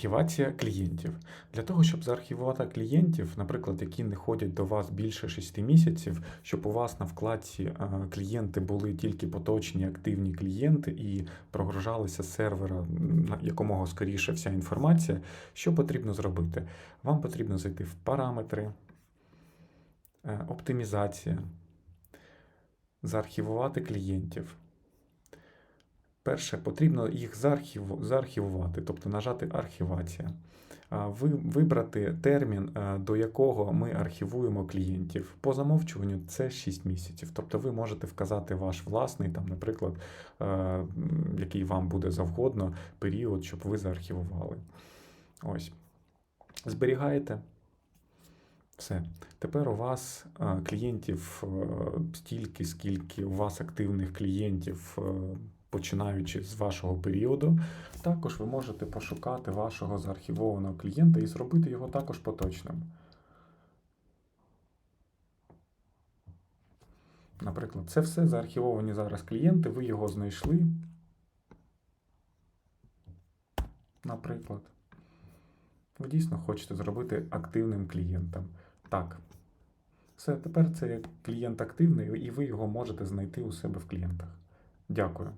Архівація клієнтів. Для того, щоб заархівувати клієнтів, наприклад, які не ходять до вас більше 6 місяців, щоб у вас на вкладці е, клієнти були тільки поточні активні клієнти і прогружалися з сервера на якомога скоріше вся інформація, що потрібно зробити? Вам потрібно зайти в параметри, е, оптимізація, заархівувати клієнтів. Перше, потрібно їх заархів- заархівувати, тобто нажати архівація. Ви, вибрати термін, е, до якого ми архівуємо клієнтів. По замовчуванню це 6 місяців. Тобто ви можете вказати ваш власний, там, наприклад, е, який вам буде завгодно період, щоб ви заархівували. Ось. Зберігаєте. Все. Тепер у вас е, клієнтів стільки, скільки у вас активних клієнтів, починаючи з вашого періоду. Також ви можете пошукати вашого заархівованого клієнта і зробити його також поточним. Наприклад, це все заархівовані зараз клієнти, ви його знайшли. Наприклад. Ви дійсно хочете зробити активним клієнтом. Так. Все, тепер це клієнт активний, і ви його можете знайти у себе в клієнтах. Дякую.